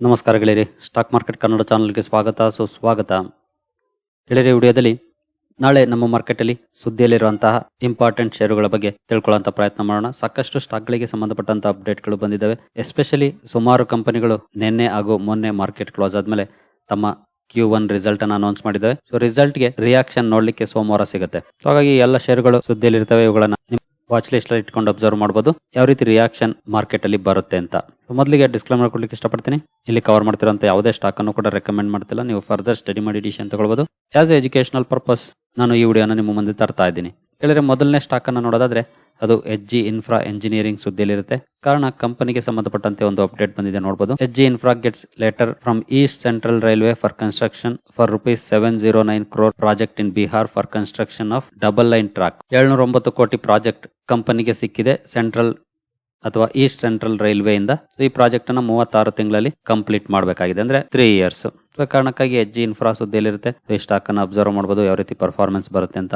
ನಮಸ್ಕಾರ ಗೆಳೆಯರಿ. Stock market Kannada ಚಾನಲ್ಗೆ ಸ್ವಾಗತ. ಸುಸ್ವಾಗತ ಗೆಳೆಯರಿ, ವಿಡಿಯೋದಲ್ಲಿ ನಾಳೆ ನಮ್ಮ ಮಾರ್ಕೆಟಲ್ಲಿ ಸುದ್ದಿಯಲ್ಲಿರುವಂತಹ ಇಂಪಾರ್ಟೆಂಟ್ ಷೇರುಗಳ ಬಗ್ಗೆ ತಿಳ್ಕೊಳ್ಳುವಂತ ಪ್ರಯತ್ನ ಮಾಡೋಣ. ಸಾಕಷ್ಟು ಸ್ಟಾಕ್ಗಳಿಗೆ ಸಂಬಂಧಪಟ್ಟಂತ ಅಪ್ಡೇಟ್ಗಳು ಬಂದಿದ್ದಾವೆ. ಎಸ್ಪೆಷಲಿ ಸುಮಾರು ಕಂಪನಿಗಳು ನಿನ್ನೆ ಹಾಗೂ ಮೊನ್ನೆ ಮಾರ್ಕೆಟ್ ಕ್ಲೋಸ್ ಆದ್ಮೇಲೆ ತಮ್ಮ ಕ್ಯೂ ಒನ್ ರಿಸಲ್ಟ್ ಅನ್ನು ಅನೌನ್ಸ್ ಮಾಡಿದ್ದಾವೆ. ಸೊ ರಿಸಲ್ಟ್ಗೆ ರಿಯಾಕ್ಷನ್ ನೋಡ್ಲಿಕ್ಕೆ ಸೋಮವಾರ ಸಿಗುತ್ತೆ. ಹಾಗಾಗಿ ಎಲ್ಲ ಷೇರುಗಳು ಸುದ್ದಿಯಲ್ಲಿರ್ತವೆ. ಇವುಗಳನ್ನ ವಾಚ್ ಲಿಸ್ಟ್ ಇಟ್ಕೊಂಡು ಅಬ್ಸರ್ವ್ ಮಾಡಬಹುದು ಯಾವ ರೀತಿ ರಿಯಾಕ್ಷನ್ ಮಾರ್ಕೆಟ್ ಅಲ್ಲಿ ಬರುತ್ತೆ ಅಂತ. ಮೊದಲಿಗೆ ಡಿಸ್ಕ್ಲೇಮರ್ ಕೊಡ್ಲಿಕ್ಕೆ ಇಷ್ಟಪಡ್ತೀನಿ. ಇಲ್ಲಿ ಕವರ್ ಮಾಡ್ತಿರೋಂಥ ಯಾವುದೇ ಸ್ಟಾಕ್ ಅನ್ನು ಕೂಡ ರೆಕಮೆಂಡ್ ಮಾಡ್ತಿಲ್ಲ. ನೀವು ಫರ್ದರ್ ಸ್ಟಡಿ ಮಾಡಿ ಡಿಸಿಷನ್ ತಗೊಳ್ಬೋದು. ಆಸ್ ಎಜುಕೇಶನಲ್ ಪರ್ಪಸ್ ನಾನು ಈ ವಿಡಿಯೋನ ನಿಮ್ಮ ಮುಂದೆ ತರ್ತಾ ಇದ್ದೀನಿ. ಹೇಳಿದ್ರೆ ಮೊದಲನೇ ಸ್ಟಾಕ್ ಅನ್ನು ನೋಡೋದಾದ್ರೆ, ಅದು ಎಚ್ ಜಿ ಇನ್ಫ್ರಾ ಎಂಜಿನಿಯರಿಂಗ್ ಸುದ್ದಿಯಲ್ಲಿರುತ್ತೆ. ಕಾರಣ ಕಂಪನಿಗೆ ಸಂಬಂಧಪಟ್ಟಂತೆ ಒಂದು ಅಪ್ಡೇಟ್ ಬಂದಿದೆ ನೋಡಬಹುದು H G infra gets letter from east central railway for construction for rupees seven zero nine crore project in Bihar for construction of double line track ಏಳ್ನೂರ ಒಂಬತ್ತು ಕೋಟಿ ಪ್ರಾಜೆಕ್ಟ್ ಕಂಪನಿಗೆ ಸಿಕ್ಕಿದೆ. ಸೆಂಟ್ರಲ್ ಅಥವಾ ಈಸ್ಟ್ ಸೆಂಟ್ರಲ್ ರೈಲ್ವೆ ಇಂದ ಈ project ಅನ್ನ ಮೂವತ್ತಾರು ತಿಂಗಳಲ್ಲಿ ಕಂಪ್ಲೀಟ್ ಮಾಡಬೇಕಾಗಿದೆ. ಅಂದ್ರೆ ತ್ರೀ ಇಯರ್ಸ್ ಕಾರಣಕ್ಕಾಗಿ ಎಜ್ಜಿ ಇನ್ಫ್ರಾ ಸುದ್ದಿಯಲ್ಲಿರುತ್ತೆ. ಈ ಸ್ಟಾಕ್ ಅನ್ನು ಅಬ್ಸರ್ವ್ ಮಾಡಬಹುದು ಯಾವ ರೀತಿ ಪರ್ಫಾರ್ಮೆನ್ಸ್ ಬರುತ್ತೆ ಅಂತ.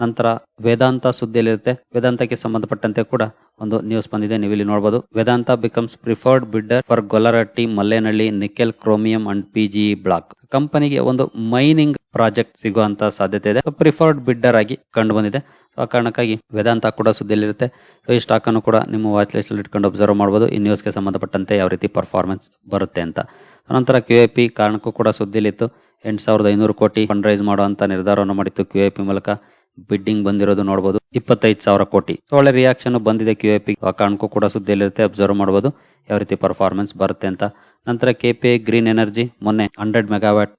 ನಂತರ ವೇದಾಂತ ಸುದ್ದಿಯಲ್ಲಿರುತ್ತೆ. ವೇದಾಂತಕ್ಕೆ ಸಂಬಂಧಪಟ್ಟಂತೆ ಕೂಡ ಒಂದು ನ್ಯೂಸ್ ಬಂದಿದೆ. ನೀವು ಇಲ್ಲಿ ನೋಡಬಹುದು Vedanta becomes preferred bidder for Gollaratti Mallenahalli nickel chromium and P G block ಕಂಪನಿಗೆ ಒಂದು ಮೈನಿಂಗ್ ಪ್ರಾಜೆಕ್ಟ್ ಸಿಗುವಂತ ಸಾಧ್ಯತೆ ಇದೆ. ಪ್ರಿಫರ್ಡ್ ಬಿಡ್ಡರ್ ಆಗಿ ಕಂಡು ಬಂದಿದೆ ಆ ಕಾರಣಕ್ಕಾಗಿ ವೇದಾಂತ ಕೂಡ ಸುದ್ದಿಯಲ್ಲಿರುತ್ತೆ. ಸೊ ಈ ಸ್ಟಾಕ್ ಅನ್ನು ಕೂಡ ನಿಮ್ಮ ವಾಚ್ ಲಿಸ್ಟ್ ಅಲ್ಲಿ ಇಟ್ಕೊಂಡು ಅಬ್ಸರ್ವ್ ಮಾಡಬಹುದು ಈ ನ್ಯೂಸ್ಗೆ ಸಂಬಂಧಪಟ್ಟಂತೆ ಯಾವ ರೀತಿ ಪರ್ಫಾರ್ಮೆನ್ಸ್ ಬರುತ್ತೆ ಅಂತ. ನಂತರ ಕ್ಯೂ ಎ ಪಿ ಕಾರಣಕ್ಕೂ ಕೂಡ ಸುದ್ದಿಲಿತ್ತು ಎಂಟು ಸಾವಿರದ ಐನೂರು ಕೋಟಿ ಫಂಡ್ ರೈಸ್ ಮಾಡುವಂತ ನಿರ್ಧಾರವನ್ನು ಮಾಡಿತ್ತು ಕ್ಯೂ ಎ ಪಿ ಮೂಲಕ. ಬಿಡ್ಡಿಂಗ್ ಬಂದಿರೋದು ನೋಡಬಹುದು ಇಪ್ಪತ್ತೈದು ಸಾವಿರ ಕೋಟಿ. ಒಳ್ಳೆ ರಿಯಾಕ್ಷನ್ ಬಂದಿದೆ ಕ್ಯೂ ಎ ಪಿ ಆ ಕಾರಣಕ್ಕೂ ಕೂಡ ಸುದ್ದಿಯಲ್ಲಿರುತ್ತೆ ಅಬ್ಸರ್ವ್ ಮಾಡಬಹುದು ಯಾವ ರೀತಿ ಪರ್ಫಾರ್ಮೆನ್ಸ್ ಬರುತ್ತೆ ಅಂತ. ನಂತರ K P I green energy ಮೊನ್ನೆ ಹಂಡ್ರೆಡ್ ಮೆಗಾವ್ಯಾಟ್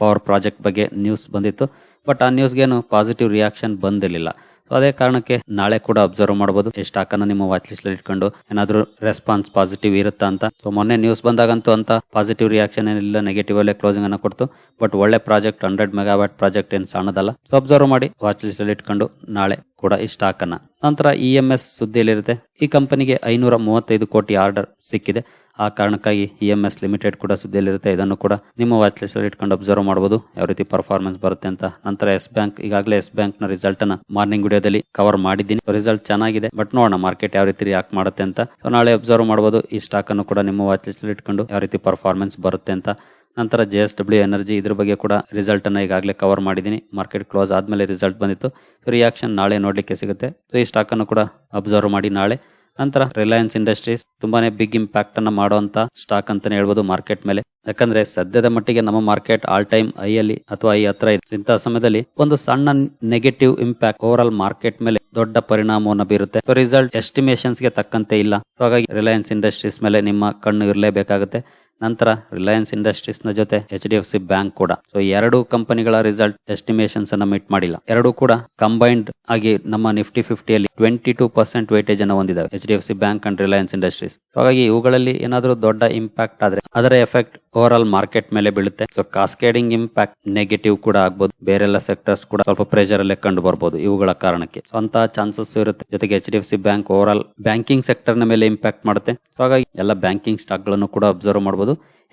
ಪವರ್ ಪ್ರಾಜೆಕ್ಟ್ ಬಗ್ಗೆ ನ್ಯೂಸ್ ಬಂದಿತ್ತು. ಬಟ್ ಆ ನ್ಯೂಸ್ಗೇನು ಪಾಸಿಟಿವ್ ರಿಯಾಕ್ಷನ್ ಬಂದಿರಲಿಲ್ಲ. ಸೊ ಅದೇ ಕಾರಣಕ್ಕೆ ನಾಳೆ ಕೂಡ ಅಬ್ಸರ್ವ್ ಮಾಡಬಹುದು ಈ ಸ್ಟಾಕ್ ನಿಮ್ಮ ವಾಚ್ ಲಿಸ್ಟ್ ಇಟ್ಕೊಂಡು ಏನಾದ್ರೂ ರೆಸ್ಪಾನ್ಸ್ ಪಾಸಿಟಿವ್ ಇರುತ್ತಾ ಅಂತ. ಸೊ ಮೊನ್ನೆ ನ್ಯೂಸ್ ಬಂದಾಗಂತೂ ಅಂತ ಪಾಸಿಟಿವ್ ರಿಯಾಕ್ಷನ್ ಏನಿಲ್ಲ ನೆಗೆಟಿವ್ ಅಲ್ಲೇ ಕ್ಲೋಸಿಂಗ್ ಅನ್ನ ಕೊಡ್ತು. ಬಟ್ ಒಳ್ಳೆ ಪ್ರಾಜೆಕ್ಟ್ ಹಂಡ್ರೆಡ್ ಮೆಗಾವ್ಯಾಟ್ ಪ್ರಾಜೆಕ್ಟ್ ಏನು ಸಣ್ಣದಲ್ಲ. ಸೊ ಅಬ್ಸರ್ವ್ ಮಾಡಿ ವಾಚ್ ಲಿಸ್ಟ್ ಅಲ್ಲಿ ಇಟ್ಕೊಂಡು ನಾಳೆ ಕೂಡ ಈ ಸ್ಟಾಕ್ ನಂತರ ಇ ಎಂ ಎಸ್ ಸುದ್ದಿಯಲ್ಲಿರುತ್ತೆ. ಈ ಕಂಪನಿಗೆ ಐನೂರ ಮೂವತ್ತೈದು ಕೋಟಿ ಆರ್ಡರ್ ಸಿಕ್ಕಿದೆ. ಆ ಕಾರಣಕ್ಕಾಗಿ ಇ ಎಂ ಎಸ್ ಲಿಮಿಟೆಡ್ ಕೂಡ ಸುದ್ದಿಯಲ್ಲಿರುತ್ತೆ. ಇದನ್ನು ಕೂಡ ನಿಮ್ಮ ವಾಚ್ ಲಿಸ್ಟ್ ಅಲ್ಲಿ ಇಟ್ಕೊಂಡು ಅಬ್ಸರ್ವ್ ಮಾಡಬಹುದು ಯಾವ ರೀತಿ ಪರ್ಫಾರ್ಮೆನ್ಸ್ ಬರುತ್ತೆ ಅಂತ. ನಂತರ ಎಸ್ ಬ್ಯಾಂಕ್ ಈಗಾಗಲೇ ಎಸ್ ಬ್ಯಾಂಕ್ನ ರಿಸಲ್ಟ್ ಅನ್ನ ಮಾರ್ನಿಂಗ್ ವಿಡಿಯೋದಲ್ಲಿ ಕವರ್ ಮಾಡಿದ್ದೀನಿ. ರಿಸಲ್ಟ್ ಚೆನ್ನಾಗಿದೆ ಬಟ್ ನೋಡೋಣ ಮಾರ್ಕೆಟ್ ಯಾವ ರೀತಿ ರಿಯಾಕ್ಟ್ ಮಾಡುತ್ತೆ ಅಂತ. ಸೊ ನಾಳೆ ಅಬ್ಸರ್ವ್ ಮಾಡಬಹುದು ಈ ಸ್ಟಾಕ್ ಅನ್ನು ಕೂಡ ನಿಮ್ಮ ವಾಚ್ ಲಿಸ್ಟ್ ಅಲ್ಲಿ ಇಟ್ಕೊಂಡು ಯಾವ ರೀತಿ ಪರ್ಫಾರ್ಮೆನ್ಸ್ ಬರುತ್ತೆ ಅಂತ. ನಂತರ ಜೆ ಎಸ್ ಡಬ್ಲ್ಯೂ ಎನರ್ಜಿ ಇದ್ರ ಬಗ್ಗೆ ಕೂಡ ರಿಸಲ್ಟ್ ಅನ್ನ ಈಗಾಗಲೇ ಕವರ್ ಮಾಡಿದ್ದೀನಿ. ಮಾರ್ಕೆಟ್ ಕ್ಲೋಸ್ ಆದ್ಮೇಲೆ ರಿಸಲ್ಟ್ ಬಂದಿತ್ತು. ರಿಯಾಕ್ಷನ್ ನಾಳೆ ನೋಡ್ಲಿಕ್ಕೆ ಸಿಗುತ್ತೆ. ಸೊ ಈ ಸ್ಟಾಕ್ ಅನ್ನು ಕೂಡ ಅಬ್ಸರ್ವ್ ಮಾಡಿ ನಾಳೆ. ನಂತರ ರಿಲಯನ್ಸ್ ಇಂಡಸ್ಟ್ರೀಸ್ ತುಂಬಾನೇ ಬಿಗ್ ಇಂಪ್ಯಾಕ್ಟ್ ಅನ್ನ ಮಾಡುವಂತ ಸ್ಟಾಕ್ ಅಂತಾನೆ ಹೇಳ್ಬೋದು ಮಾರ್ಕೆಟ್ ಮೇಲೆ. ಯಾಕಂದ್ರೆ ಸದ್ಯದ ಮಟ್ಟಿಗೆ ನಮ್ಮ ಮಾರ್ಕೆಟ್ ಆಲ್ ಟೈಮ್ ಐ ಅಲ್ಲಿ ಅಥವಾ ಐ ಹತ್ರ ಇದೆ. ಇಂತಹ ಸಮಯದಲ್ಲಿ ಒಂದು ಸಣ್ಣ negative impact overall market ಮೇಲೆ ದೊಡ್ಡ ಪರಿಣಾಮವನ್ನು ಬೀರುತ್ತೆ. ರಿಸಲ್ಟ್ ಎಸ್ಟಿಮೇಷನ್ಸ್ಗೆ ತಕ್ಕಂತೆ ಇಲ್ಲ. ಹಾಗಾಗಿ ರಿಲಯನ್ಸ್ ಇಂಡಸ್ಟ್ರೀಸ್ ಮೇಲೆ ನಿಮ್ಮ ಕಣ್ಣು ಇರಲೇಬೇಕಾಗುತ್ತೆ. ನಂತರ ರಿಲಯನ್ಸ್ ಇಂಡಸ್ಟ್ರೀಸ್ನ ಜೊತೆ H D F C bank ಕೂಡ. ಸೊ ಎರಡು ಕಂಪನಿಗಳ ರಿಸಲ್ಟ್ ಎಸ್ಟಿಮೇಷನ್ಸ್ ಅನ್ನ ಮೀಟ್ ಮಾಡಿಲ್ಲ. ಎರಡು ಕೂಡ ಕಂಬೈನ್ಡ್ ಆಗಿ ನಮ್ಮ ನಿಫ್ಟಿ ಫಿಫ್ಟಿಯಲ್ಲಿ ಟ್ವೆಂಟಿ ಟೂ ಪರ್ಸೆಂಟ್ ವೇಟೇಜ್ ಅನ್ನು ಹೊಂದಿದ್ದಾವೆ H D F C bank and Reliance Industries. ಹಾಗಾಗಿ ಇವುಗಳಲ್ಲಿ ಏನಾದರೂ ದೊಡ್ಡ ಇಂಪ್ಯಾಕ್ಟ್ ಆದ್ರೆ ಅದರ ಎಫೆಕ್ಟ್ ಓವರ್ ಆಲ್ ಮಾರ್ಕೆಟ್ ಮೇಲೆ ಬೀಳುತ್ತೆ. ಸೊ ಕಾಸ್ಕೇಡಿಂಗ್ ಇಂಪ್ಯಾಕ್ಟ್ ನೆಗೆಟಿವ್ ಕೂಡ ಆಗ್ಬೋದು. ಬೇರೆಲ್ಲ ಸೆಕ್ಟರ್ಸ್ ಕೂಡ ಸ್ವಲ್ಪ ಪ್ರೆಷರ್ ಅಲ್ಲೇ ಕಂಡು ಬರಬಹುದು ಇವುಗಳ ಕಾರಣಕ್ಕೆ. ಸೊ ಅಂತ ಚಾನ್ಸಸ್ ಇರುತ್ತೆ. ಜೊತೆಗೆ H D F C bank overall banking ಸೆಕ್ಟರ್ನ ಮೇಲೆ ಇಂಪ್ಯಾಕ್ಟ್ ಮಾಡುತ್ತೆ. ಸೊ ಹಾಗಾಗಿ ಎಲ್ಲ ಬ್ಯಾಂಕಿಂಗ್ ಸ್ಟಾಕ್ಗಳನ್ನು ಕೂಡ ಅಬ್ಸರ್ವ್ ಮಾಡಬಹುದು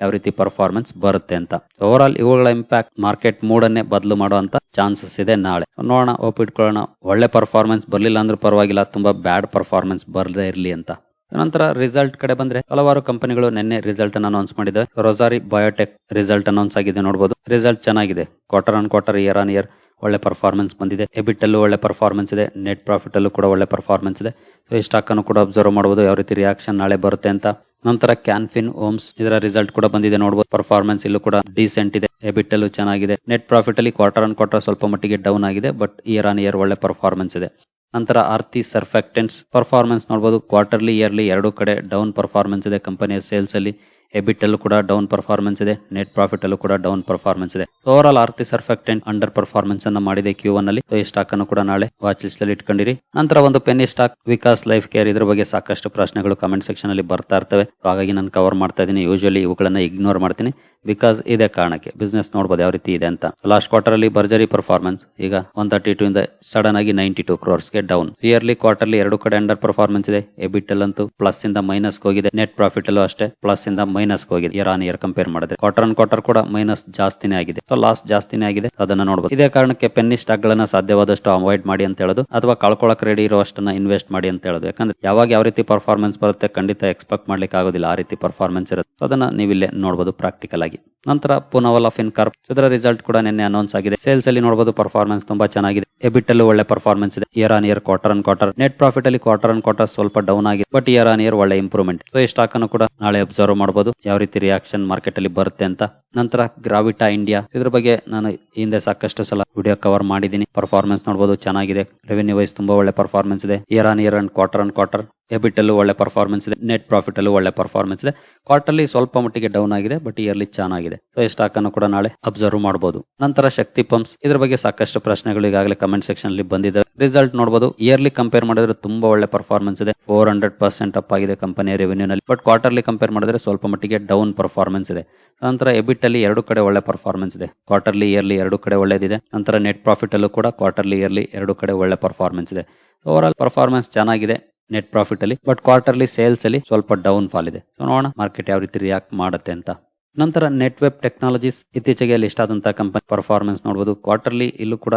ಯಾವ ರೀತಿ ಪರ್ಫಾರ್ಮೆನ್ಸ್ ಬರುತ್ತೆ ಅಂತ. ಓವರ್ ಆಲ್ ಇವುಗಳ ಇಂಪ್ಯಾಕ್ಟ್ ಮಾರ್ಕೆಟ್ ಮೂಡನ್ನೇ ಬದಲು ಮಾಡುವಂತ ಚಾನ್ಸಸ್ ಇದೆ ನಾಳೆ. ನೋಡೋಣ ಓಪ್ ಇಟ್ಕೊಳ್ಳೋಣ. ಒಳ್ಳೆ ಪರ್ಫಾರ್ಮೆನ್ಸ್ ಬರ್ಲಿಲ್ಲ ಅಂದ್ರೆ ಪರವಾಗಿಲ್ಲ, ತುಂಬಾ ಬ್ಯಾಡ್ ಪರ್ಫಾರ್ಮೆನ್ಸ್ ಬರದೇ ಇರಲಿ ಅಂತ. ನಂತರ ರಿಸಲ್ಟ್ ಕಡೆ ಬಂದ್ರೆ, ಹಲವಾರು ಕಂಪನಿಗಳು ನಿನ್ನೆ ರಿಸಲ್ಟ್ ಅನ್ನು ಅನೌನ್ಸ್ ಮಾಡಿದೆ. ರೊಸಾರಿ ಬಯೋಟೆಕ್ ರಿಸಲ್ಟ್ ಅನೌನ್ಸ್ ಆಗಿದೆ ನೋಡಬಹುದು ರಿಸಲ್ಟ್ ಚೆನ್ನಾಗಿದೆ. Quarter on quarter year on year ಒಳ್ಳೆ ಪರ್ಫಾರ್ಮೆನ್ಸ್ ಬಂದಿದೆ. ಎಬಿಟ್ ಅಲ್ಲೂ ಒಳ್ಳೆ ಪರ್ಫಾರ್ಮೆನ್ಸ್ ಇದೆ. ನೆಟ್ ಪ್ರಾಫಿಟ್ ಅಲ್ಲೂ ಕೂಡ ಒಳ್ಳೆ ಪರ್ಫಾರ್ಮೆನ್ಸ್ ಇದೆ. ಸೊ ಈ ಸ್ಟಾಕ್ ಅನ್ನು ಕೂಡ ಅಬ್ಸರ್ವ್ ಮಾಡಬಹುದು ಯಾವ ರೀತಿ ರಿಯಾಕ್ಷನ್ ನಾಳೆ ಬರುತ್ತೆ ಅಂತ. ನಂತರ ಕ್ಯಾನ್ಫಿನ್ ಓಮ್ಸ್ ಇದರ ರಿಸಲ್ಟ್ ಕೂಡ ಬಂದಿದೆ. ನೋಡಬಹುದು ಪರ್ಫಾರ್ಮೆನ್ಸ್ ಇಲ್ಲೂ ಕೂಡ ಡೀಸೆಂಟ್ ಇದೆ. ಎಬಿಟ್ ಅಲ್ಲೂ ಚೆನ್ನಾಗಿದೆ. ನೆಟ್ ಪ್ರಾಫಿಟ್ ಅಲ್ಲಿ ಕ್ವಾರ್ಟರ್ ಆನ್ ಕ್ವಾರ್ಟರ್ ಸ್ವಲ್ಪ ಮಟ್ಟಿಗೆ ಡೌನ್ ಆಗಿದೆ. ಬಟ್ ಇಯರ್ ಆನ್ ಇಯರ್ ಒಳ್ಳೆ ಪರ್ಫಾರ್ಮೆನ್ಸ್ ಇದೆ. ನಂತರ ಆರ್ತಿ ಸರ್ಫೆಕ್ಟೆನ್ಸ್ ಪರ್ಫಾರ್ಮೆನ್ಸ್ ನೋಡಬಹುದು ಕ್ವಾರ್ಟರ್ಲಿ ಇಯರ್ಲಿ ಎರಡು ಕಡೆ ಡೌನ್ ಪರ್ಫಾರ್ಮೆನ್ಸ್ ಇದೆ. ಕಂಪನಿಯ ಸೇಲ್ಸ್ ಅಲ್ಲಿ. ಎಬಿಟ್ ಅಲ್ಲೂ ಕೂಡ ಡೌನ್ ಪರ್ಫಾರ್ಮೆನ್ಸ್ ಇದೆ ನೆಟ್ ಪ್ರಾಫಿಟ್ ಅಲ್ಲೂ ಕೂಡ ಡೌನ್ ಪರ್ಫಾರ್ಮೆನ್ಸ್ ಇದೆ overall Aarti surfactant under performance ಅನ್ನ ಮಾಡಿದೆ ಕ್ಯೂ ಒನ್ ಅಲ್ಲಿ. ಈ ಸ್ಟಾಕ್ ಅನ್ನು ಕೂಡ ನಾಳೆ ವಾಚ್ ಲಿಸ್ಟ್ ಅಲ್ಲಿ ಇಟ್ಕೊಂಡಿರಿ. ನಂತರ ಒಂದು penny stock Vikas life care ಇದ್ರ ಬಗ್ಗೆ ಸಾಕಷ್ಟು ಪ್ರಶ್ನೆಗಳು ಕಮೆಂಟ್ ಸೆಕ್ಷನ್ ಅಲ್ಲಿ ಬರ್ತಾ ಇರ್ತವೆ. ಹಾಗಾಗಿ ನಾನು ಕವರ್ ಮಾಡ್ತಾ ಇದ್ದೀನಿ ಯೂಶಲಿ ಇವುಗಳನ್ನ ಇಗ್ನೋರ್ ಮಾಡ್ತೀನಿ. ಬಿಕಾಸ್ ಇದೇ ಕಾರಣಕ್ಕೆ. ಬಿಸ್ನೆಸ್ ನೋಡಬಹುದು ಯಾವ ರೀತಿ ಇದೆ ಅಂತ. ಲಾಸ್ಟ್ ಕ್ವಾರ್ಟರ್ ಅಲ್ಲಿ ಬರ್ಜರಿ ಪರ್ಫಾರ್ಮೆನ್ಸ್ ಈಗ ಒನ್ ತರ್ಟಿ ಟು ಇಂದ ಸಡನ್ ಆಗಿ ನೈಂಟಿ ಟೂ ಗೆ ಡೌನ್ ಇಯರ್ಲಿ ಕ್ವಾರ್ಟರ್ಲಿ ಎರಡು ಕಡೆ ಅಂಡರ್ ಪರ್ಫಾರ್ಮೆನ್ಸ್ ಇದೆ. ಎಬಿಟ್ ಅಲ್ಲಂತೂ ಪ್ಲಸ್ ಇಂದ ಮೈನಸ್ ಹೋಗಿದೆ. ನೆಟ್ ಪ್ರಾಫಿಟ್ ಅಲ್ಲೂ ಅಷ್ಟೇ. ಪ್ಲಸ್ ಇಂದ ಮೈನಸ್ ಹೋಗಿದೆ. ಇಯರ್ ಆನ್ ಇಯರ್ ಕಂಪೇರ್ ಮಾಡಿದ್ರೆ ಕ್ವಾರ್ಟರ್ ಆನ್ ಕ್ವಾರ್ಟರ್ ಕೂಡ ಮೈನಸ್ ಜಾಸ್ತಿನೇ ಆಗಿದೆ. ಸೊ ಲಾಸ್ ಜಾಸ್ತಿನೇ ಆಗಿದೆ. ಅದನ್ನ ನೋಡಬಹುದು ಇದೇ ಕಾರಣಕ್ಕೆ ಪೆನ್ನಿ ಸ್ಟಾಕ್ ಗಳನ್ನ ಸಾಧ್ಯವಾದಷ್ಟು ಅವಾಯ್ಡ್ ಮಾಡಿ ಅಂತ ಹೇಳೋದು, ಅಥವಾ ಕಳ್ಕೊಳಕ್ ರೆಡಿ ಇರೋ ಅಷ್ಟನ್ನ ಇನ್ವೆಸ್ಟ್ ಮಾಡಿ ಅಂತ ಹೇಳೋದು. ಯಾಕಂದ್ರೆ ಯಾವಾಗ ಯಾವ ರೀತಿ ಪರ್ಫಾರ್ಮೆನ್ಸ್ ಬರುತ್ತೆ ಖಂಡಿತ ಎಕ್ಸ್ಪೆಕ್ಟ್ ಮಾಡ್ಲಿಕ್ಕೆ ಆಗೋದಿಲ್ಲ. ಆ ರೀತಿ ಪರ್ಫಾರ್ಮೆನ್ಸ್ ಇರುತ್ತೆ. ಅದನ್ನ ನೀವಿಲ್ಲೇ ನೋಡಬಹುದು ಪ್ರಾಕ್ಟಿಕಲ್ ಆಗಿ. ನಂತರ ಪುನವಲ್ ಆಫ್ ಇನ್ಕಾರ್ಪ್. ಇದರ ರಿಸಲ್ಟ್ ಕೂಡ ನಿನ್ನೆ ಅನೌನ್ಸ್ ಆಗಿದೆ. ಸೇಲ್ಸ್ ಅಲ್ಲಿ ನೋಡಬಹುದು ಪರ್ಫಾರ್ಮೆನ್ಸ್ ತುಂಬಾ ಚೆನ್ನಾಗಿದೆ. ಎಬಿಟ್ ಅಲ್ಲೂ ಒಳ್ಳೆ ಪರ್ಫಾರ್ಮೆನ್ಸ್ ಇದೆ. Year on year quarter on quarter net profit ಅಲ್ಲಿ ಕ್ವಾರ್ಟರ್ ಆನ್ ಕ್ವಾರ್ಟರ್ ಸ್ವಲ್ಪ ಡೌನ್ ಆಗಿದೆ. ಬಟ್ ಇಯರ್ ಆನ್ ಇಯರ್ ಒಳ್ಳೆ ಇಂಪ್ರೂವ್ಮೆಂಟ್ ಸೊ ಈ ಸ್ಟಾಕ್ ಅನ್ನು ಕೂಡ ನಾಳೆ ಅಬ್ಸರ್ವ್ ಮಾಡಬಹುದು ಯಾವ ರೀತಿ ರಿಯಾಕ್ಷನ್ ಮಾರ್ಕೆಟ್ ಅಲ್ಲಿ ಬರುತ್ತೆ ಅಂತ ನಂತರ ಗ್ರಾವಿಟಾ ಇಂಡಿಯಾ. ಇದ್ರ ಬಗ್ಗೆ ನಾನು ಹಿಂದೆ ಸಾಕಷ್ಟು ಸಲ ವಿಡಿಯೋ ಕವರ್ ಮಾಡಿದೀನಿ ಪರ್ಫಾರ್ಮೆನ್ಸ್ ನೋಡಬಹುದು ಚೆನ್ನಾಗಿದೆ. ರೆವೆನ್ಯೂ ವೈಸ್ ತುಂಬಾ ಒಳ್ಳೆ ಪರ್ಫಾರ್ಮೆನ್ಸ್ ಇದೆ. Year on year and quarter and quarter EBIT ಅಲ್ಲೂ ಒಳ್ಳೆ ಪರ್ಫಾರ್ಮೆನ್ಸ್ ಇದೆ. ನೆಟ್ ಪ್ರಾಫಿಟ್ ಅಲ್ಲೂ ಒಳ್ಳೆ ಪರ್ಫಾರ್ಮೆನ್ಸ್ ಇದೆ. ಕ್ವಾರ್ಟರ್ಲಿ ಸ್ವಲ್ಪ ಮಟ್ಟಿಗೆ ಡೌನ್ ಆಗಿದೆ ಬಟ್ ಇಯರ್ಲಿ ಚೆನ್ನಾಗಿದೆ. ಸೊ ಈ ಸ್ಟಾಕ್ ಅನ್ನು ಕೂಡ ನಾಳೆ ಅಬ್ಸರ್ವ್ ಮಾಡಬಹುದು ನಂತರ ಶಕ್ತಿ ಪಂಪ್ಸ್ ಇದ್ರ ಬಗ್ಗೆ ಸಾಕಷ್ಟು ಪ್ರಶ್ನೆಗಳು ಈಗಾಗಲೇ ಕಮೆಂಟ್ ಸೆಕ್ಷನ್ ಅಲ್ಲಿ ಬಂದಿದೆ. ರಿಸಲ್ಟ್ ನೋಡಬಹುದು ಇಯರ್ಲಿ ಕಂಪೇರ್ ಮಾಡಿದ್ರೆ ತುಂಬಾ ಒಳ್ಳೆ ಪರ್ಫಾರ್ಮೆನ್ಸ್ ಇದೆ. ಫೋರ್ ಹಂಡ್ರೆಡ್ ಪರ್ಸೆಂಟ್ ಅಪ್ ಆಗಿದೆ ಕಂಪನಿಯ ರೆವೆನ್ಯೂ ನಲ್ಲಿ. ಬಟ್ ಕ್ವಾರ್ಟರ್ಲಿ ಕಂಪೇರ್ ಮಾಡಿದ್ರೆ ಸ್ವಲ್ಪ ಮಟ್ಟಿಗೆ ಡೌನ್ ಪರ್ಫಾರ್ಮೆನ್ಸ್ ಇದೆ. ನಂತರ ಎಬಿಟ್ ಅಲ್ಲಿ ಎರಡು ಕಡೆ ಒಳ್ಳೆ ಪರ್ಫಾರ್ಮೆನ್ಸ್ ಇದೆ. ಕ್ವಾರ್ಟರ್ಲಿ ಇಯರ್ಲಿ ಎರಡು ಕಡೆ ಒಳ್ಳೇದಿದೆ. ನಂತರ ನೆಟ್ ಪ್ರಾಫಿಟ್ ಅಲ್ಲೂ ಕೂಡ ಕ್ವಾರ್ಟರ್ಲಿ ಇಯರ್ಲಿ ಎರಡು ಕಡೆ ಒಳ್ಳೆ ಪರ್ಫಾರ್ಮೆನ್ಸ್ ಇದೆ. ಓವರ್ ಆಲ್ ಪರ್ಫಾರ್ಮೆನ್ಸ್ ಚೆನ್ನಾಗಿದೆ ನೆಟ್ ಪ್ರಾಫಿಟ್ ಅಲ್ಲಿ ಬಟ್ ಕ್ವಾರ್ಟರ್ಲಿ ಸೇಲ್ಸ್ ಅಲ್ಲಿ ಸ್ವಲ್ಪ ಡೌನ್ ಫಾಲ್ ಇದೆ. ಸೊ ನೋಡೋಣ ಮಾರ್ಕೆಟ್ ಯಾವ ರೀತಿ ರಿಯಾಕ್ಟ್ ಮಾಡುತ್ತೆ ಅಂತ. ನಂತರ ನೆಟ್ ವೆಬ್ ಟೆಕ್ನಾಲಜೀಸ್ ಇತ್ತೀಚೆಗೆ ಲಿಸ್ಟ್ ಆದಂತಹ ಕಂಪನಿ ಪರ್ಫಾರ್ಮೆನ್ಸ್ ನೋಡಬಹುದು ಕ್ವಾರ್ಟರ್ಲಿ ಇಲ್ಲೂ ಕೂಡ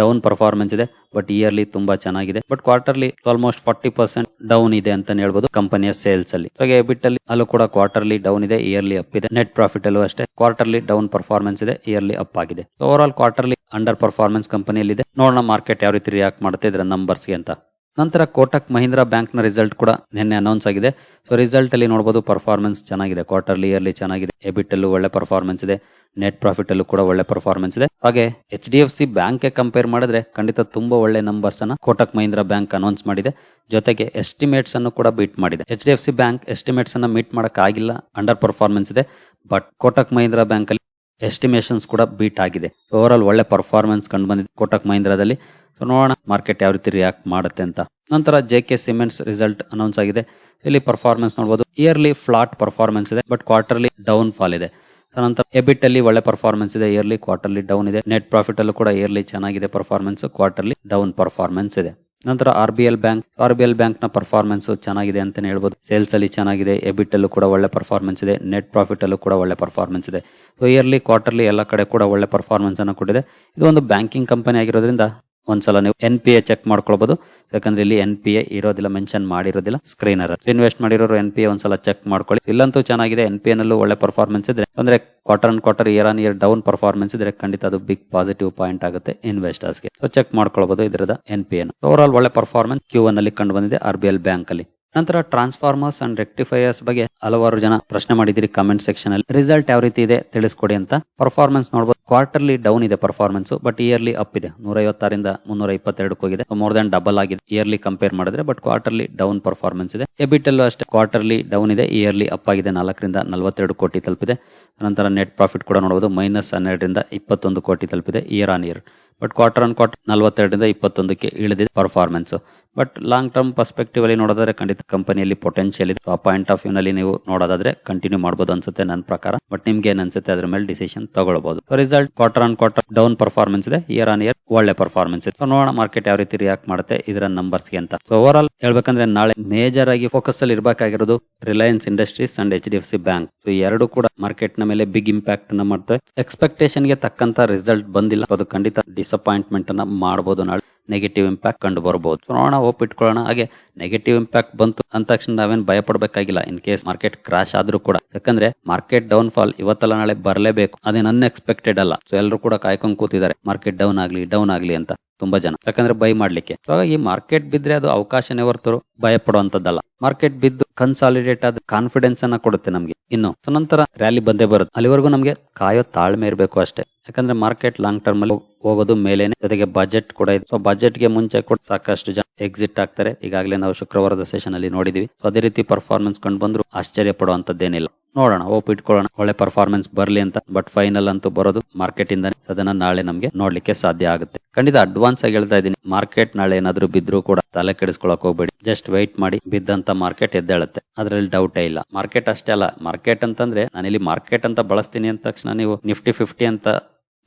ಡೌನ್ ಪರ್ಫಾರ್ಮೆನ್ಸ್ ಇದೆ ಬಟ್ ಇಯರ್ಲಿ ತುಂಬಾ ಚೆನ್ನಾಗಿದೆ. But quarterly almost forty percent down ಇದೆ ಅಂತ ಹೇಳ್ಬೋದು ಕಂಪನಿಯ ಸೇಲ್ಸ್ ಅಲ್ಲಿ. ಹಾಗೆ ಎಬಿಟ್ ಅಲ್ಲಿ ಅಲ್ಲೂ ಕೂಡ ಕ್ವಾರ್ಟರ್ಲಿ ಡೌನ್ ಇದೆ ಇಯರ್ಲಿ ಅಪ್ ಇದೆ. ನೆಟ್ ಪ್ರಾಫಿಟ್ ಅಲ್ಲೂ ಅಷ್ಟೇ. ಕ್ವಾರ್ಟರ್ಲಿ ಡೌನ್ ಪರ್ಫಾರ್ಮೆನ್ಸ್ ಇದೆ ಇಯರ್ಲಿ ಅಪ್ ಆಗಿದೆ. Over all quarterly under performance ಕಂಪನಿಯಲ್ಲಿ ಇದೆ. ನೋಡೋಣ ಮಾರ್ಕೆಟ್ ಯಾವ ರೀತಿ ರಿಯಾಕ್ಟ್ ಮಾಡುತ್ತೆ ಇದರ ನಂಬರ್ಸ್ಗೆ ಅಂತ. ನಂತರ ಕೋಟಕ್ ಮಹೀಂದ್ರಾ ಬ್ಯಾಂಕ್ನ ರಿಸಲ್ಟ್ ಕೂಡ ನಿನ್ನೆ ಅನೌನ್ಸ್ ಆಗಿದೆ. ಸೊ ರಿಸಲ್ಟ್ ಅಲ್ಲಿ ನೋಡಬಹುದು ಪರ್ಫಾರ್ಮೆನ್ಸ್ ಚೆನ್ನಾಗಿದೆ ಕ್ವಾರ್ಟರ್ಲಿ ಇಯರ್ಲಿ ಚೆನ್ನಾಗಿದೆ. ಎಬಿಟ್ ಅಲ್ಲೂ ಒಳ್ಳೆ ಪರ್ಫಾರ್ಮೆನ್ಸ್ ಇದೆ. ನೆಟ್ ಪ್ರಾಫಿಟ್ ಅಲ್ಲೂ ಕೂಡ ಒಳ್ಳೆ ಪರ್ಫಾರ್ಮೆನ್ಸ್ ಇದೆ. ಹಾಗೆ H D F C bank compare ಮಾಡಿದ್ರೆ ಖಂಡಿತ ತುಂಬಾ ಒಳ್ಳೆ ನಂಬರ್ಸ್ ಅನ್ನ ಕೋಟಕ್ ಮಹೀಂದ್ರಾ ಬ್ಯಾಂಕ್ ಅನೌನ್ಸ್ ಮಾಡಿದೆ. ಜೊತೆಗೆ ಎಸ್ಟಿಮೇಟ್ಸ್ ಅನ್ನು ಕೂಡ ಬೀಟ್ ಮಾಡಿದೆ. H D F C bank estimates ಅನ್ನ ಮೀಟ್ ಮಾಡಕ್ ಆಗಿಲ್ಲ ಅಂಡರ್ ಪರ್ಫಾರ್ಮೆನ್ಸ್ ಇದೆ. ಬಟ್ ಕೋಟಕ್ ಮಹೀಂದ್ರ ಬ್ಯಾಂಕ್ ಅಲ್ಲಿ ಎಸ್ಟಿಮೇಷನ್ಸ್ ಕೂಡ ಬೀಟ್ ಆಗಿದೆ. ಓವರ್ ಆಲ್ ಒಳ್ಳೆ ಪರ್ಫಾರ್ಮೆನ್ಸ್ ಕಂಡು ಬಂದಿದೆ ಕೋಟಕ್ ಮಹೀಂದ್ರಾದಲ್ಲಿ ಸೊ ನೋಡೋಣ ಮಾರ್ಕೆಟ್ ಯಾವ ರೀತಿ ರಿಯಾಕ್ಟ್ ಮಾಡುತ್ತೆ ಅಂತ. ನಂತರ J K cements result announce ಆಗಿದೆ. ಇಲ್ಲಿ ಪರ್ಫಾರ್ಮೆನ್ಸ್ ನೋಡಬಹುದು ಇಯರ್ಲಿ ಫ್ಲಾಟ್ ಪರ್ಫಾರ್ಮೆನ್ಸ್ ಇದೆ ಬಟ್ ಕ್ವಾರ್ಟರ್ಲಿ ಡೌನ್ ಫಾಲ್ ಇದೆ. ನಂತರ ಎಬಿಟ್ ಅಲ್ಲಿ ಒಳ್ಳೆ ಪರ್ಫಾರ್ಮೆನ್ಸ್ ಇದೆ ಇಯರ್ಲಿ ಕ್ವಾರ್ಟರ್ಲಿ ಡೌನ್ ಇದೆ. ನೆಟ್ ಪ್ರಾಫಿಟ್ ಅಲ್ಲೂ ಕೂಡ ಇಯರ್ಲಿ ಚೆನ್ನಾಗಿದೆ ಪರ್ಫಾರ್ಮೆನ್ಸ್ ಕ್ವಾರ್ಟರ್ಲಿ ಡೌನ್ ಪರ್ಫಾರ್ಮೆನ್ಸ್ ಇದೆ. ನಂತರ R B L bank R B L ಬ್ಯಾಂಕ್ನ ಪರ್ಫಾರ್ಮೆನ್ಸ್ ಚೆನ್ನಾಗಿದೆ ಅಂತಾನೆ ಹೇಳ್ಬೋದು. ಸೇಲ್ಸ್ ಅಲ್ಲಿ ಚೆನ್ನಾಗಿದೆ ಎಬಿಟ್ ಅಲ್ಲೂ ಕೂಡ ಒಳ್ಳೆ ಪರ್ಫಾರ್ಮೆನ್ಸ್ ಇದೆ ನೆಟ್ ಪ್ರಾಫಿಟ್ ಅಲ್ಲೂ ಕೂಡ ಒಳ್ಳೆ ಪರ್ಫಾರ್ಮೆನ್ಸ್ ಇದೆ. ಸೊ ಇಯರ್ಲಿ ಕ್ವಾರ್ಟರ್ಲಿ ಎಲ್ಲ ಕಡೆ ಕೂಡ ಒಳ್ಳೆ ಪರ್ಫಾರ್ಮೆನ್ಸ್ ಅನ್ನು ಕೊಟ್ಟಿದೆ. ಇದು ಒಂದು ಬ್ಯಾಂಕಿಂಗ್ ಕಂಪನಿ ಆಗಿರೋದ್ರಿಂದ ಒಂದ್ಸಲ ನೀವು ಎನ್ ಪಿ ಎ ಚೆಕ್ ಮಾಡ್ಕೊಳ್ಬಹುದು ಯಾಕಂದ್ರೆ ಇಲ್ಲಿ ಎನ್ ಪಿ ಎ ಇರೋದಿಲ್ಲ ಮೆನ್ಷನ್ ಮಾಡಿರೋದಿಲ್ಲ ಸ್ಕ್ರೀನರ್ ಇನ್ವೆಸ್ಟ್ ಮಾಡಿರೋರು ಎನ್ ಪಿ ಎ ಒಂದ್ಸಲ ಚೆಕ್ ಮಾಡ್ಕೊಳ್ಳಿ. ಇಲ್ಲಂತೂ ಚೆನ್ನಾಗಿದೆ ಎನ್ ಪಿ ನಲ್ಲೂ ಒಳ್ಳೆ ಪರ್ಫಾರ್ಮೆನ್ಸ್ ಇದ್ರೆ, ಅಂದ್ರೆ quarter and quarter year on year down performance ಇದ್ರೆ ಖಂಡಿತ ಅದು ಬಿಗ್ ಪಾಸಿಟಿವ್ ಪಾಯಿಂಟ್ ಆಗುತ್ತೆ ಇನ್ವೆಸ್ಟರ್ಸ್ಗೆ ಸೊ ಚೆಕ್ ಮಾಡ್ಕೊಳ್ಬಹುದು ಇದರದ N P N over all ಒಳ್ಳೆ ಪರ್ಫಾರ್ಮೆನ್ಸ್ ಕ್ಯೂ ಒನ್ ಅಲ್ಲಿ ಕಂಡು ಬಂದಿದೆ ಆರ್ ಬಿ ಎಲ್ ಬ್ಯಾಂಕ್ ಅಲ್ಲಿ. ನಂತರ ಟ್ರಾನ್ಸ್ಫಾರ್ಮರ್ಸ್ ಅಂಡ್ ರೆಕ್ಟಿಫೈಯರ್ಸ್ ಬಗ್ಗೆ ಹಲವಾರು ಜನ ಪ್ರಶ್ನೆ ಮಾಡಿದಿರಿ ಕಮೆಂಟ್ ಸೆಕ್ಷನ್ ಅಲ್ಲಿ. ರಿಸಲ್ಟ್ ಯಾವ ರೀತಿ ಇದೆ ತಿಳಿಸ್ಕೊಡಿ ಅಂತ. ಪರ್ಫಾರ್ಮೆನ್ಸ್ ನೋಡಬಹುದು ಕ್ವಾರ್ಟರ್ಲಿ ಡೌನ್ ಇದೆ ಪರ್ಫಾರ್ಮೆನ್ಸ್ ಬಟ್ ಇಯರ್ಲಿ ಅಪ್ ಇದೆ. ನೂರ ಐವತ್ತಾರಿಂದ ಮುನ್ನೂರ ಇಪ್ಪತ್ತೆರಡಕ್ಕೆ ಹೋಗಿದೆ ಮೋರ್ ದನ್ ಡಬಲ್ ಆಗಿದೆ. ಇಯರ್ಲಿ ಕಂಪೇರ್ ಮಾಡಿದ್ರೆ ಬಟ್ ಕ್ವಾರ್ಟರ್ಲಿ ಡೌನ್ ಪರ್ಫಾರ್ಮೆನ್ಸ್ ಇದೆ. ಎಬಿಟ್ ಅಲ್ಲೂ ಅಷ್ಟೇ. ಕ್ವಾರ್ಟರ್ಲಿ ಡೌನ್ ಇದೆ ಇಯರ್ಲಿ ಅಪ್ ಆಗಿದೆ. ನಾಲ್ಕರಿಂದ ನಲವತ್ತೆರಡು ಕೋಟಿ ತಲುಪಿದೆ. ನಂತರ ನೆಟ್ ಪ್ರಾಫಿಟ್ ಕೂಡ ನೋಡಬಹುದು ಮೈನಸ್ ಹನ್ನೆರಡರಿಂದ ಇಪ್ಪತ್ತೊಂದು ಕೋಟಿ ತಲುಪಿದೆ year on year but quarter on quarter ನಲವತ್ತೆರಡರಿಂದ ಇಪ್ಪತ್ತೊಂದಕ್ಕೆ ಇಳಿದಿದೆ performance but long term perspective ಅಲ್ಲಿ ನೋಡೋದಾದ್ರೆ ಖಂಡಿತ ಕಂಪನಿಯಲ್ಲಿ ಪೊಟೆನ್ಶಿಯಲ್ ಇದೆ. ಆ ಪಾಯಿಂಟ್ ಆಫ್ ವ್ಯೂ ನಲ್ಲಿ ನೀವು ನೋಡೋದಾದ್ರೆ ಕಂಟಿನ್ಯೂ ಮಾಡಬಹುದು ಅನ್ಸುತ್ತೆ ನನ್ನ ಪ್ರಕಾರ. ಬಟ್ ನಿಮ್ಗೆ ಏನ್ ಅನ್ಸುತ್ತೆ ಅದ್ರ ಮೇಲೆ ಡಿಸಿಷನ್ ತಗೊಳ್ಬಹುದು result quarter on quarter down performance ಇದೆ. ಇಯರ್ ಆನ್ ಇಯರ್ ಒಳ್ಳೆ ಪರ್ಫಾರ್ಮೆನ್ಸ್ ಇದೆ. ನೋಡೋಣ ಮಾರ್ಕೆಟ್ ಯಾವ ರೀತಿ ರಿಯಾಕ್ಟ್ ಮಾಡುತ್ತೆ ಇದರ ನಂಬರ್ಸ್ಗೆ ಅಂತ. ಸೊ ಓವರ್ ಆಲ್ ಹೇಳ್ಬೇಕಂದ್ರೆ ನಾಳೆ ಮೇಜರ್ ಆಗಿ ಫೋಕಸ್ ಅಲ್ಲಿ ಇರಬೇಕಾಗಿರೋದು Reliance Industries and H D F C bank ಎರಡು ಕೂಡ ಮಾರ್ಕೆಟ್ನ ಮೇಲೆ ಬಿಗ್ ಇಂಪ್ಯಾಕ್ಟ್ನ ಮಾಡುತ್ತೆ ಎಕ್ಸ್ಪೆಕ್ಟೇಷನ್ಗೆ ತಕ್ಕಂತ ರಿಸಲ್ಟ್ ಬಂದಿಲ್ಲ. ಅದು ಖಂಡಿತ ಡಿಸಪಾಯಿಂಟ್ಮೆಂಟ್ ಅನ್ನ ಮಾಡಬಹುದು ನಾಳೆ. ನೆಗೆಟಿವ್ ಇಂಪ್ಯಾಕ್ಟ್ ಕಂಡು ಬರಬಹುದು ಸೊ ನೋಡೋಣ ಇಟ್ಕೊಳ್ಳೋಣ. ಹಾಗೆ ನೆಗೆಟಿವ್ ಇಂಪ್ಯಾಕ್ಟ್ ಬಂತು ಅಂದ ತಕ್ಷಣ ನಾವೇನು ಭಯ ಪಡಬೇಕಾಗಿಲ್ಲ ಇನ್ ಕೇಸ್ ಮಾರ್ಕೆಟ್ ಕ್ರಾಶ್ ಆದ್ರೂ ಕೂಡ. ಯಾಕಂದ್ರೆ ಮಾರ್ಕೆಟ್ ಡೌನ್ ಫಾಲ್ ಇವತ್ತಲ್ಲ ನಾಳೆ ಬರಲೇಬೇಕು. ಅದೇನು ಅನ್ಎಕ್ಸ್ಪೆಕ್ಟೆಡ್ ಅಲ್ಲ. ಸೊ ಎಲ್ಲರೂ ಕೂಡ ಕಾಯ್ಕೊಂಡು ಕೂತಿದ್ದಾರೆ. ಮಾರ್ಕೆಟ್ ಡೌನ್ ಆಗಲಿ ಡೌನ್ ಆಗಲಿ ಅಂತ. ತುಂಬಾ ಜನ. ಯಾಕಂದ್ರೆ ಬೈ ಮಾಡ್ಲಿಕ್ಕೆ. ಇವಾಗ ಈ ಮಾರ್ಕೆಟ್ ಬಿದ್ರೆ ಅದು ಅವಕಾಶನೇ ಹೊರತು ಭಯ ಪಡುವಂತದ್ದಲ್ಲ ಮಾರ್ಕೆಟ್ ಬಿದ್ದು ಕನ್ಸಾಲಿಡೇಟ್ ಆದ ಕಾನ್ಫಿಡೆನ್ಸ್ ಅನ್ನ ಕೊಡುತ್ತೆ ನಮ್ಗೆ. ಇನ್ನು ನಂತರ ರ್ಯಾಲಿ ಬಂದೇ ಬರುತ್ತೆ. ಅಲ್ಲಿವರೆಗೂ ನಮ್ಗೆ ಕಾಯೋ ತಾಳ್ಮೆ ಇರಬೇಕು ಅಷ್ಟೇ. ಯಾಕಂದ್ರೆ ಮಾರ್ಕೆಟ್ ಲಾಂಗ್ ಟರ್ಮ್ ಅಲ್ಲಿ ಹೋಗೋದು ಮೇಲೇನೆ ಜೊತೆಗೆ ಬಜೆಟ್ ಕೂಡ ಇದೆ. ಬಜೆಟ್ಗೆ ಮುಂಚೆ ಕೂಡ ಸಾಕಷ್ಟು ಜನ ಎಕ್ಸಿಟ್ ಆಗ್ತಾರೆ. ಈಗಾಗಲೇ ನಾವು ಶುಕ್ರವಾರದ ಸೆಷನ್ ಅಲ್ಲಿ ನೋಡಿದೀವಿ. ಅದೇ ರೀತಿ ಪರ್ಫಾರ್ಮೆನ್ಸ್ ಕಂಡು ಬಂದ್ರು ಆಶ್ಚರ್ಯ ಪಡುವಂತದ್ದೇನಿಲ್ಲ. ನೋಡೋಣ ಹೋಪ್ ಇಟ್ಕೊಳ್ಳೋಣ. ಒಳ್ಳೆ ಪರ್ಫಾರ್ಮೆನ್ಸ್ ಬರ್ಲಿ ಅಂತ. ಬಟ್ ಫೈನಲ್ ಅಂತೂ ಬರೋದು ಮಾರ್ಕೆಟ್ ಇಂದ ಅದನ್ನ ನಾಳೆ ನಮ್ಗೆ ನೋಡ್ಲಿಕ್ಕೆ ಸಾಧ್ಯ ಆಗುತ್ತೆ. ಖಂಡಿತ ಅಡ್ವಾನ್ಸ್ ಆಗಿ ಹೇಳ್ತಾ ಇದ್ದೀನಿ. ಮಾರ್ಕೆಟ್ ನಾಳೆ ಏನಾದ್ರೂ ಬಿದ್ರು ಕೂಡ ತಲೆ ಕೆಡಿಸ್ಕೊಳಕ್ ಹೋಗ್ಬೇಡಿ. ಜಸ್ಟ್ ವೈಟ್ ಮಾಡಿ ಬಿದ್ದಂತ ಮಾರ್ಕೆಟ್ ಎದ್ದೇಳುತ್ತೆ. ಅದ್ರಲ್ಲಿ ಡೌಟೇ ಇಲ್ಲ. ಮಾರ್ಕೆಟ್ ಅಷ್ಟೇ ಅಲ್ಲ. ಮಾರ್ಕೆಟ್ ಅಂತಂದ್ರೆ ನಾನಿಲ್ಲಿ ಮಾರ್ಕೆಟ್ ಅಂತ ಬಳಸ್ತೀನಿ ಅಂದ ತಕ್ಷಣ ನೀವು ನಿಫ್ಟಿ ಫಿಫ್ಟಿ ಅಂತ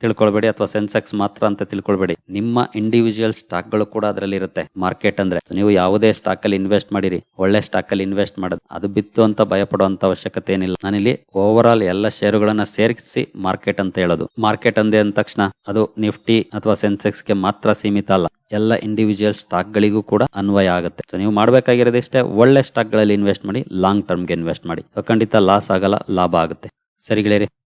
ತಿಳ್ಕೊಳ್ಬೇಡಿ ಅಥವಾ ಸೆನ್ಸೆಕ್ಸ್ ಮಾತ್ರ ಅಂತ ತಿಳ್ಕೊಳ್ಬೇಡಿ. ನಿಮ್ಮ ಇಂಡಿವಿಜುವಲ್ ಸ್ಟಾಕ್ಗಳು ಕೂಡ ಅದರಲ್ಲಿ ಇರುತ್ತೆ. ಮಾರ್ಕೆಟ್ ಅಂದ್ರೆ ನೀವು ಯಾವುದೇ ಸ್ಟಾಕ್ ಅಲ್ಲಿ ಇನ್ವೆಸ್ಟ್ ಮಾಡಿರಿ, ಒಳ್ಳೆ ಸ್ಟಾಕ್ ಅಲ್ಲಿ ಇನ್ವೆಸ್ಟ್ ಮಾಡೋದು, ಅದು ಬಿತ್ತು ಅಂತ ಭಯ ಪಡುವಂತ ಅವಶ್ಯಕತೆ ಏನಿಲ್ಲ. ನಾನಿಲ್ಲಿ ಓವರ್ ಆಲ್ ಎಲ್ಲ ಶೇರುಗಳನ್ನ ಸೇರಿಸಿ ಮಾರ್ಕೆಟ್ ಅಂತ ಹೇಳೋದು. ಮಾರ್ಕೆಟ್ ಅಂದೆ ಅಂದ ತಕ್ಷಣ ಅದು ನಿಫ್ಟಿ ಅಥವಾ ಸೆನ್ಸೆಕ್ಸ್ಗೆ ಮಾತ್ರ ಸೀಮಿತ ಅಲ್ಲ. ಎಲ್ಲ ಇಂಡಿವಿಜುವಲ್ ಸ್ಟಾಕ್ ಗಳಿಗೂ ಕೂಡ ಅನ್ವಯ ಆಗುತ್ತೆ. ನೀವು ಮಾಡಬೇಕಾಗಿರೋದು ಇಷ್ಟೇ, ಒಳ್ಳೆ ಸ್ಟಾಕ್ಗಳಲ್ಲಿ ಇನ್ವೆಸ್ಟ್ ಮಾಡಿ ಲಾಂಗ್ ಟರ್ಮ್ಗೆ ಇನ್ವೆಸ್ಟ್ ಮಾಡಿ. ಖಂಡಿತ ಲಾಸ್ ಆಗಲ್ಲ, ಲಾಭ ಆಗುತ್ತೆ. ಸರಿ ಗೆಳೆಯರಿ